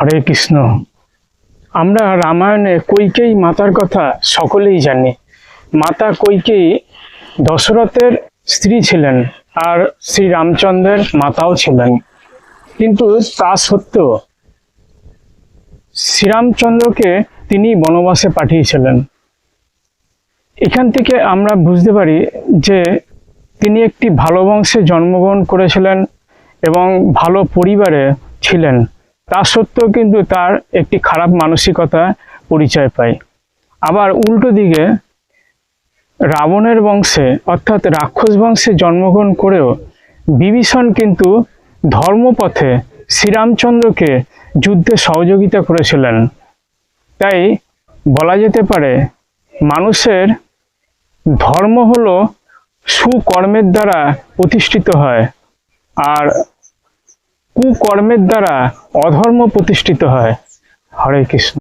হরে কৃষ্ণ। আমরা রামায়ণে কৈকেয়ী মাতার কথা সকলেই জানি। মাতা কৈকেয়ী দশরথের স্ত্রী ছিলেন আর শ্রী রামচন্দ্রের মাতাও ছিলেন। কিন্তু তা সত্ত্বেও শ্রীরামচন্দ্রকে তিনি বনবাসে পাঠিয়েছিলেন। এখান থেকে আমরা বুঝতে পারি যে তিনি একটি ভালো বংশে জন্মগ্রহণ করেছিলেন এবং ভালো পরিবারে ছিলেন। তা সত্ত্বেও কিন্তু তার একটি খারাপ মানসিকতা পরিচয় পায়। আবার উল্টো দিকে, রাবণের বংশে, অর্থাৎ রাক্ষস বংশে জন্মগ্রহণ করেও বিভীষণ কিন্তু ধর্মপথে শ্রীরামচন্দ্রকে যুদ্ধে সহযোগিতা করেছিলেন। তাই বলা যেতে পারে, মানুষের ধর্ম হলো সুকর্মের দ্বারা প্রতিষ্ঠিত হয়। আর কুকর্মের দ্বারা অধর্ম প্রতিষ্ঠিত হয়। হরে কৃষ্ণ।